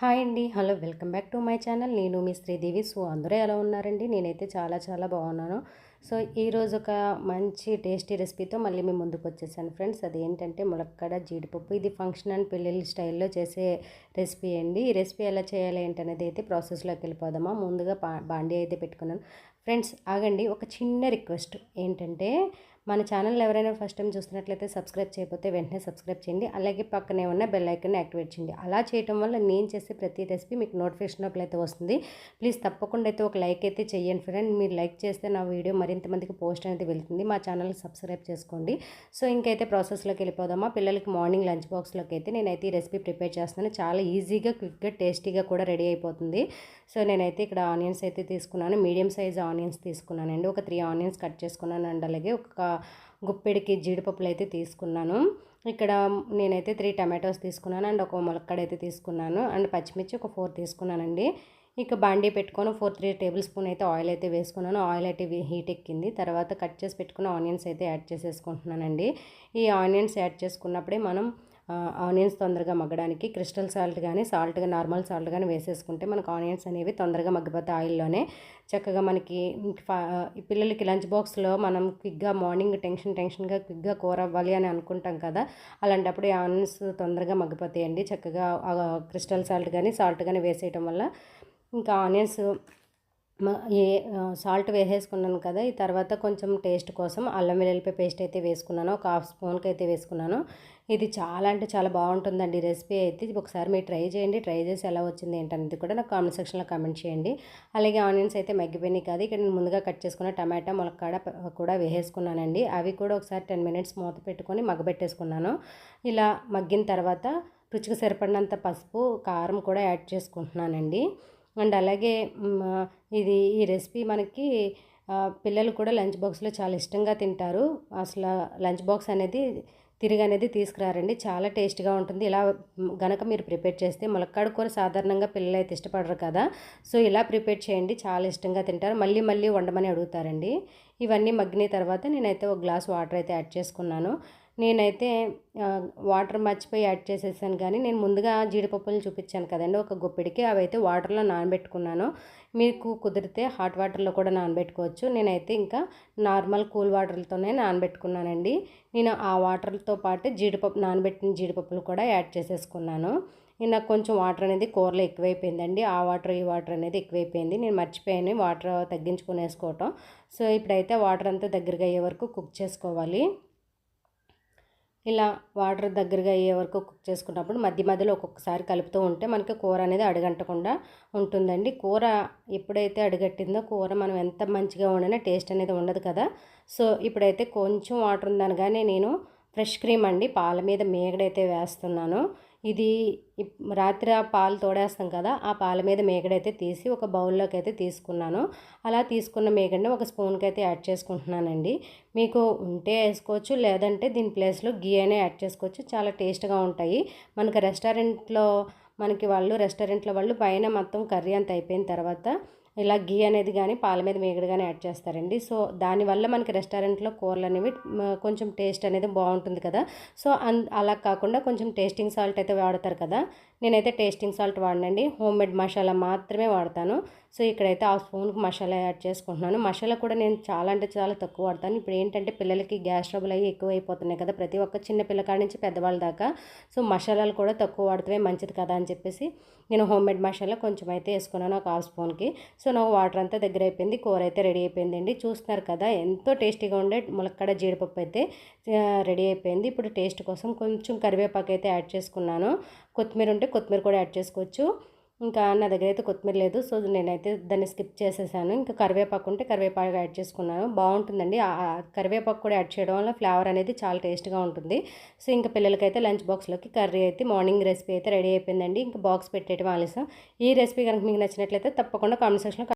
Hi అండి. Hello welcome back to my channel. నేను మీ శ్రీదేవి. సో అందరూ ఎలా ఉన్నారండి? నేనైతే చాలా చాలా బాగున్నాను. సో ఈరోజు ఒక మంచి టేస్టీ రెసిపీతో మళ్ళీ మేము ముందుకు వచ్చేసాను ఫ్రెండ్స్. అది ఏంటంటే ములక్కడ జీడిపప్పు. ఇది ఫంక్షన్ అండ్ పెళ్ళిళ్ళ స్టైల్లో చేసే రెసిపీ అండి. ఈ రెసిపీ ఎలా చేయాలి ఏంటనేది అయితే ప్రాసెస్లోకి వెళ్ళిపోదామా? ముందుగా బాండీ అయితే పెట్టుకున్నాను. ఫ్రెండ్స్ ఆగండి. ఒక చిన్న రిక్వెస్ట్. ఏంటంటే మన ఛానల్ ఎవరైనా ఫస్ట్ టైం చూస్తున్నట్లయితే సబ్స్క్రైబ్ చేయకపోతే వెంటనే సబ్స్క్రైబ్ చేయండి. అలాగే పక్కనే ఉన్న బెల్ ఐకన్ యాక్టివేట్ చేయండి. అలా చేయడం వల్ల నేను చేసే ప్రతి రెసిపీ మీకు నోటిఫికేషన్లోకి అయితే వస్తుంది. ప్లీజ్ తప్పకుండా అయితే ఒక లైక్ అయితే చేయండి ఫ్రెండ్ మీరు లైక్ చేస్తే నా వీడియో మరింత మందికి పోస్ట్ అనేది వెళ్తుంది. మా ఛానల్ సబ్స్క్రైబ్ చేసుకోండి. సో ఇంకైతే ప్రాసెస్లోకి వెళ్ళిపోదామా? పిల్లలకి మార్నింగ్ లంచ్ బాక్స్లోకి అయితే నేనైతే ఈ రెసిపీ ప్రిపేర్ చేస్తున్నాను. చాలా ఈజీగా క్విక్గా టేస్టీగా కూడా రెడీ అయిపోతుంది. సో నేనైతే ఇక్కడ ఆనియన్స్ అయితే తీసుకున్నాను. మీడియం సైజ్ ఆనియన్స్ తీసుకున్నానండి. ఒక త్రీ ఆనియన్స్ కట్ చేసుకున్నాను. అండ్ అలాగే ఒక గుప్పెడికి జీడిపప్పులు అయితే తీసుకున్నాను. ఇక్కడ నేనైతే త్రీ టమాటోస్ తీసుకున్నాను. అండ్ ఒక ములక్కడ అయితే తీసుకున్నాను. అండ్ పచ్చిమిర్చి ఒక ఫోర్ తీసుకున్నానండి. ఇక బాండీ పెట్టుకొని ఫోర్ త్రీ టేబుల్ స్పూన్ అయితే ఆయిల్ అయితే వేసుకున్నాను. ఆయిల్ అయితే హీట్ ఎక్కింది. తర్వాత కట్ చేసి పెట్టుకున్న ఆనియన్స్ అయితే యాడ్ చేసేసుకుంటున్నానండి. ఈ ఆనియన్స్ యాడ్ చేసుకున్నప్పుడే మనం ఆనియన్స్ తొందరగా మగ్గడానికి క్రిస్టల్ సాల్ట్ కానీ సాల్ట్గా నార్మల్ సాల్ట్ కానీ వేసేసుకుంటే మనకు ఆనియన్స్ అనేవి తొందరగా మగ్గిపోతాయి ఆయిల్లోనే. చక్కగా మనకి పిల్లలకి లంచ్ బాక్స్లో మనం క్విక్గా మార్నింగ్ టెన్షన్ టెన్షన్గా క్విక్గా కూర అవ్వాలి అని అనుకుంటాం కదా అలాంటప్పుడు ఆనియన్స్ తొందరగా మగ్గిపోతాయండి. చక్కగా క్రిస్టల్ సాల్ట్ కానీ సాల్ట్ కానీ వేసేయటం వల్ల ఇంకా ఆనియన్స్ ఏ సాల్ట్ వేసేసుకున్నాను కదా ఈ తర్వాత కొంచెం టేస్ట్ కోసం అల్లం వెల్లుల్లిపాయ పేస్ట్ అయితే వేసుకున్నాను. ఒక హాఫ్ స్పూన్కి అయితే వేసుకున్నాను. ఇది చాలా అంటే చాలా బాగుంటుందండి రెసిపీ అయితే. ఒకసారి మీరు ట్రై చేయండి. ట్రై చేసి ఎలా వచ్చింది ఏంటనేది కూడా నాకు కామెంట్ సెక్షన్లో కామెంట్ చేయండి. అలాగే ఆనియన్స్ అయితే మగ్గిపోయినాయి కాదు. ఇక్కడ నేను ముందుగా కట్ చేసుకున్న టమాటా ములక్కాడ కూడా వేసేసుకున్నానండి. అవి కూడా ఒకసారి టెన్ మినిట్స్ మూత పెట్టుకొని మగ్గబెట్టేసుకున్నాను. ఇలా మగ్గిన తర్వాత రుచికి సరిపడినంత పసుపు కారం కూడా యాడ్ చేసుకుంటున్నానండి. అండ్ అలాగే ఇది ఈ రెసిపీ మనకి పిల్లలు కూడా లంచ్ బాక్స్లో చాలా ఇష్టంగా తింటారు. అసలు లంచ్ బాక్స్ అనేది తిరిగి అనేది తీసుకురారండి. చాలా టేస్ట్గా ఉంటుంది. ఇలా గనక మీరు ప్రిపేర్ చేస్తే ములక్కాడు కూర సాధారణంగా పిల్లలు అయితే ఇష్టపడరు కదా. సో ఇలా ప్రిపేర్ చేయండి. చాలా ఇష్టంగా తింటారు. మళ్ళీ మళ్ళీ వండమని అడుగుతారండి. ఇవన్నీ మగ్గిన తర్వాత నేనైతే ఒక గ్లాస్ వాటర్ అయితే యాడ్ చేసుకున్నాను. నేనైతే వాటర్ మర్చిపోయి యాడ్ చేసేసాను కానీ నేను ముందుగా జీడిపప్పులు చూపించాను కదండి ఒక గుప్పిడికి. అవి అయితే వాటర్లో నానబెట్టుకున్నాను. మీకు కుదిరితే హాట్ వాటర్లో కూడా నానబెట్టుకోవచ్చు. నేనైతే ఇంకా నార్మల్ కూల్ వాటర్లతోనే నానబెట్టుకున్నానండి. నేను ఆ వాటర్తో పాటు జీడిపప్పు నానబెట్టిన జీడిపప్పులు కూడా యాడ్ చేసేసుకున్నాను. నాకు కొంచెం వాటర్ అనేది కూరలో ఎక్కువైపోయిందండి. ఆ వాటర్ ఈ వాటర్ అనేది ఎక్కువైపోయింది. నేను మర్చిపోయాను వాటర్ తగ్గించుకునేసుకోవటం. సో ఇప్పుడైతే వాటర్ అంతా దగ్గరగా అయ్యే వరకు కుక్ చేసుకోవాలి. ఇలా వాటర్ దగ్గరగా అయ్యే వరకు కుక్ చేసుకున్నప్పుడు మధ్య మధ్యలో ఒక్కొక్కసారి కలుపుతూ ఉంటే మనకి కూర అనేది అడగంటకుండా ఉంటుందండి. కూర ఎప్పుడైతే అడగట్టిందో కూర మనం ఎంత మంచిగా వండినా టేస్ట్ అనేది ఉండదు కదా. సో ఇప్పుడైతే కొంచెం వాటర్ ఉందనగానే నేను ఫ్రెష్ క్రీమ్ అండి. పాల మీద మేగడైతే వేస్తున్నాను. ఇది రాత్రి ఆ పాలు తోడేస్తాం కదా ఆ పాల మీద మేకడైతే తీసి ఒక బౌల్లోకి అయితే తీసుకున్నాను. అలా తీసుకున్న మేకడిని ఒక స్పూన్కి అయితే యాడ్ చేసుకుంటున్నానండి. మీకు ఉంటే వేసుకోవచ్చు లేదంటే దీని ప్లేస్లో గీ అయినా యాడ్ చేసుకోవచ్చు. చాలా టేస్ట్గా ఉంటాయి. మనకి రెస్టారెంట్లో మనకి వాళ్ళు రెస్టారెంట్లో వాళ్ళు పైన మొత్తం కర్రీ అంత అయిపోయిన తర్వాత ఇలా గీ అనేది కానీ పాల మీద మేగడు కానీ యాడ్ చేస్తారండి. సో దానివల్ల మనకి రెస్టారెంట్లో కూరలు అనేవి కొంచెం టేస్ట్ అనేది బాగుంటుంది కదా. సో అలా కాకుండా కొంచెం టేస్టింగ్ సాల్ట్ అయితే వాడతారు కదా. నేనైతే టేస్టింగ్ సాల్ట్ వాడినండి. హోమ్ మేడ్ మసాలా మాత్రమే వాడతాను. సో ఇక్కడైతే ఆ స్పూన్కి మసాలా యాడ్ చేసుకుంటున్నాను. మసాలా కూడా నేను చాలా అంటే చాలా తక్కువ వాడతాను. ఇప్పుడు ఏంటంటే పిల్లలకి గ్యాస్ ట్రబుల్ అయ్యి ఎక్కువ అయిపోతున్నాయి కదా ప్రతి ఒక్క చిన్న పిల్లకాడి నుంచి పెద్దవాళ్ళ దాకా. సో మసాలాలు కూడా తక్కువ వాడితే మంచిది కదా అని చెప్పేసి నేను హోమ్ మేడ్ మసాలా కొంచెం అయితే వేసుకున్నాను ఒక హాఫ్ స్పూన్కి. సో నాకు వాటర్ అంతా దగ్గర అయిపోయింది. కూర అయితే రెడీ అయిపోయిందండి. చూస్తున్నారు కదా ఎంతో టేస్టీగా ఉండే ములక్కడ జీడిపప్పు అయితే రెడీ అయిపోయింది. ఇప్పుడు టేస్ట్ కోసం కొంచెం కరివేపాకు అయితే యాడ్ చేసుకున్నాను. కొత్తిమీర ఉంటే కొత్తిమీర కూడా యాడ్ చేసుకోవచ్చు. ఇంకా నా దగ్గర అయితే కొత్తిమీర లేదు. సో నేనైతే దాన్ని స్కిప్ చేసేసాను. ఇంకా కరివేపాకు ఉంటే కరివేపాకు యాడ్ చేసుకున్నాను. బాగుంటుందండి. కరివేపాకు కూడా యాడ్ చేయడం వల్ల ఫ్లేవర్ అనేది చాలా టేస్ట్గా ఉంటుంది. సో ఇంకా పిల్లలకైతే లంచ్ బాక్స్లోకి కర్రీ అయితే మార్నింగ్ రెసిపీ అయితే రెడీ అయిపోయిందండి. ఇంకా బాక్స్ పెట్టేయడం ఆలస్యం ఈ రెసిపీ కనుక మీకు నచ్చినట్లయితే తప్పకుండా కామెంట్ సెక్షన్లో